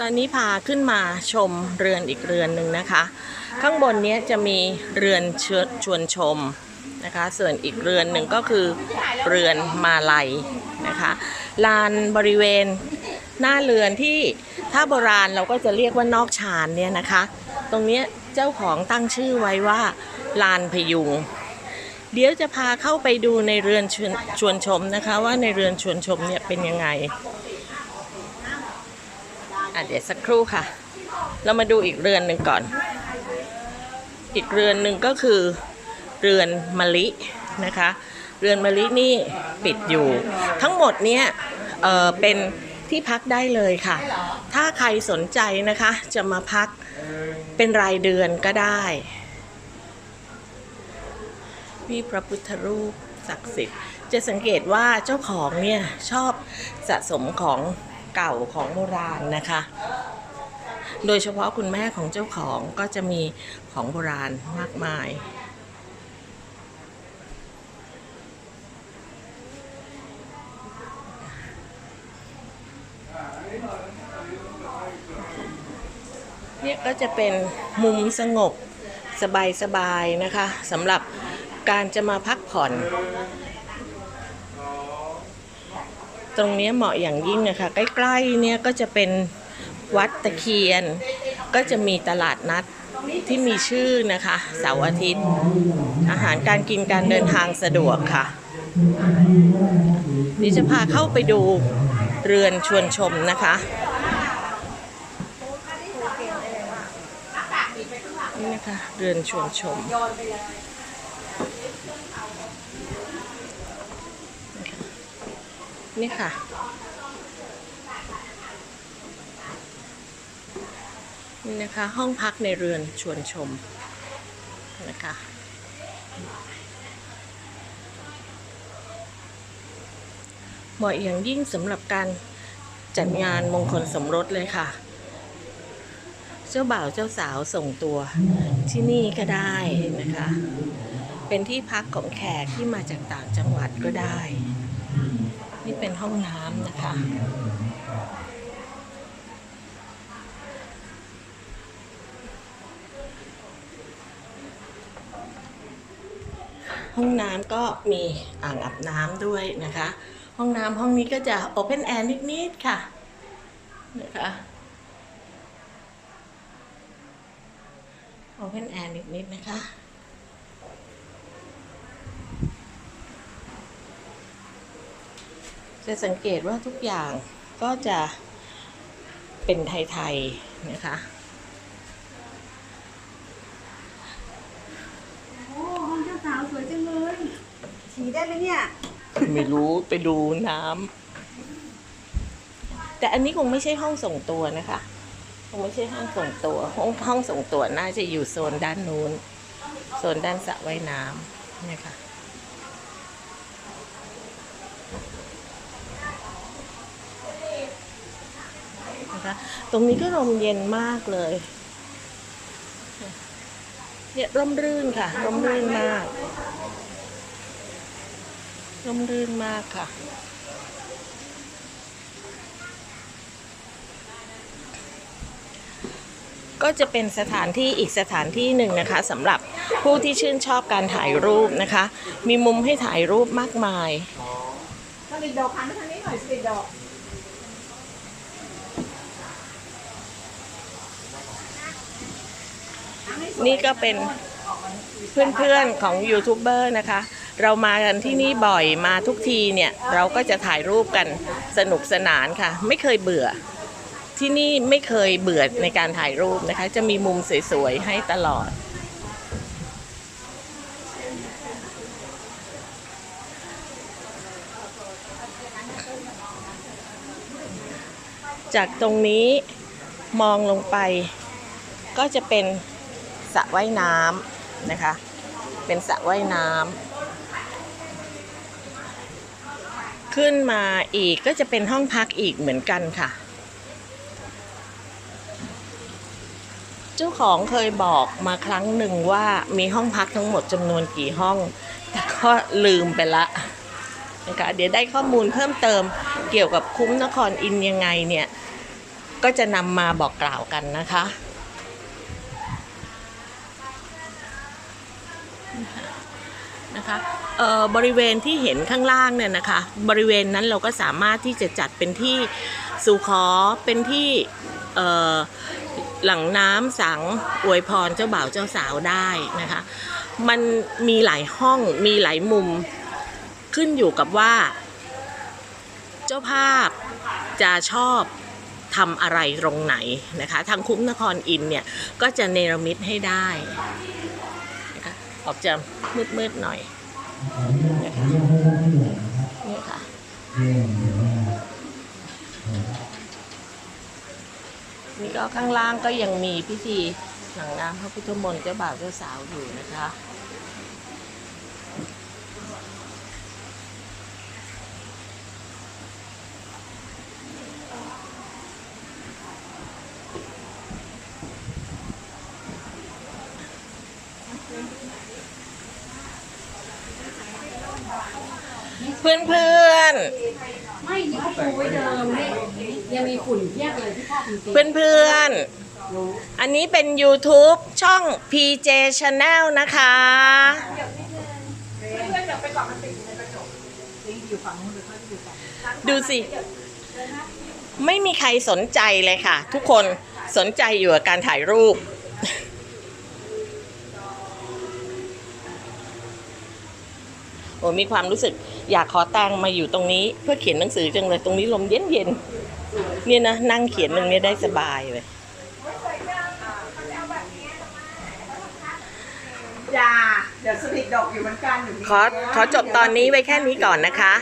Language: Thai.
ตอนนี้พาขึ้นมาชมเรือนอีกเรือนหนึ่งนะคะ ข้างบนนี้จะมีเรือนชชวนชมนะคะ ส่วนอีกเรือนหนึ่งก็คือเรือนมาลัยนะคะลานบริเวณหน้าเรือนที่ถ้าโบราณเราก็จะเรียกว่านอกชานเนี่ยนะคะ ตรงนี้เจ้าของตั้งชื่อไว้ว่าลานพยุง เดี๋ยวจะพาเข้าไปดูในเรือนชวนชวนชมนะคะ ว่าในเรือนชวนชมเนี่ยเป็นยังไง อะเดี๋ยวสักครู่ค่ะ เรามาดูอีกเรือนหนึ่งก่อน อีกเรือนหนึ่งก็คือ เรือนมะลินะคะ เรือนมะลินี่ปิดอยู่ ทั้งหมดเนี่ยเออเป็นที่พักได้เลยค่ะ ถ้าใครสนใจนะคะจะมาพักเป็นรายเดือนก็ได้มีพระพุทธรูปศักดิ์สิทธิ์ จะสังเกตว่าเจ้าของเนี่ยชอบสะสมของ เก่าของโบราณนะคะ โดยเฉพาะคุณแม่ของเจ้าของก็จะมีของโบราณมากมายเนี่ยก็จะเป็นมุมสงบสบายๆนะคะสำหรับการจะมาพักผ่อน ตรงนี้เหมาะอย่างยิ่งนะคะใกล้ๆเนี่ยก็จะเป็นวัดตะเคียน ก็จะมีตลาดนัดที่มีชื่อนะคะเสาร์อาทิตย์ อาหารการกินการเดินทางสะดวกค่ะนี่จะพาเข้าไปดูเรือนชวนชมนะคะนี่นะคะเรือนชวนชม นี่ค่ะ นี่นะคะ ห้องพักในเรือนชวนชมนะคะ เหมาะอย่างยิ่งสำหรับการจัดงานมงคลสมรสเลยค่ะ เจ้าบ่าวเจ้าสาวส่งตัวที่นี่ก็ได้นะคะ เป็นที่พักของแขกที่มาจากต่างจังหวัดก็ได้ เป็นห้องน้ำนะคะ ห้องน้ำก็มีอ่างอาบน้ำด้วยนะคะ ห้องน้ำห้องนี้ก็จะโอเพนแอร์นิดๆค่ะนะคะโอเพนแอร์นิดๆนะคะ จะสังเกตว่าทุกอย่างก็จะเป็นไทยๆนะคะโอ้ห้องเจ้าสาวสวยจังเลยฉี่ได้ไหมเนี่ย ไม่รู้ไปดูน้ำแต่อันนี้คงไม่ใช่ห้องส่งตัวนะคะคงไม่ใช่ห้องส่งตัวห้องห้องส่งตัวน่าจะอยู่โซนด้านนู้นโซนด้านสระว่ายน้ำเนี่ยค่ะ นะคะ ตรงนี้ก็ลมเย็นมากเลยเนี่ยร่มรื่นค่ะร่มรื่นมากร่มรื่นมากค่ะก็จะเป็นสถานที่อีกสถานที่หนึ่งนะคะสำหรับผู้ที่ชื่นชอบการถ่ายรูปนะคะ มีมุมให้ถ่ายรูปมากมายสลิดดอกหันมาทางนี้หน่อยสิดดอก นี่ก็เป็นเพื่อนๆของยูทูบเบอร์นะคะ เรามากันที่นี่บ่อยมาทุกทีเนี่ย เราก็จะถ่ายรูปกันสนุกสนานค่ะ ไม่เคยเบื่อ ที่นี่ไม่เคยเบื่อในการถ่ายรูปนะคะ จะมีมุมสวยๆ ให้ตลอด จากตรงนี้มองลงไปก็จะเป็น สระว่ายน้ำนะคะ เป็นสระว่ายน้ำขึ้นมาอีกก็จะเป็นห้องพักอีกเหมือนกันค่ะ เจ้าของเคยบอกมาครั้งหนึ่งว่ามีห้องพักทั้งหมดจำนวนกี่ห้อง แต่ก็ลืมไปละนะคะเดี๋ยวได้ข้อมูลเพิ่มเติมเกี่ยวกับคุ้มนครอินยังไงเนี่ย ก็จะนำมาบอกกล่าวกันนะคะ นะคะบริเวณที่เห็นข้างล่างเนี่ยนะคะ บริเวณนั้นเราก็สามารถที่จะจัดเป็นที่สู่ขอเป็นที่หลังน้ำสังอวยพรเจ้าบ่าวเจ้าสาวได้นะคะ มันมีหลายห้องมีหลายมุมขึ้นอยู่กับว่า เจ้าภาพจะชอบทำอะไรตรงไหนนะคะ ทางคุ้มนครอินเนี่ย ก็จะเนรมิตให้ได้ ออกจะมืดๆหน่อยนะคะนี่ค่ะนี่ก็ข้างล่างก็ยังมีพิธีหลังน้ำพระพุทธมนต์เจ้าบ่าวเจ้าสาวอยู่นะคะ เพื่อนเพื่อนๆไม่นี่เขาปูไว้เดิมนี่ยังมีฝุ่นเพียบเลยที่พ่อคุณตีเพื่อนเพื่อนๆอันนี้เป็น YouTube ช่อง PJ Channel นะคะ ดูสิ ไม่มีใครสนใจเลยค่ะ ทุกคนสนใจอยู่กับการถ่ายรูป อ้มีความรู้สึกอยากขอตังค์มาอยู่ตรงนี้ เพื่อเขียนหนังสือจังเลยตรงนี้ลมเย็นเย็นๆเนี่ยนะนั่งเขียนตรงนี้ได้สบายเลยอย่าเดี๋ยวสติดดอกอยู่เหมือนกันอยู่นี่ขอขอจบตอนนี้ไว้แค่นี้ก่อนนะคะ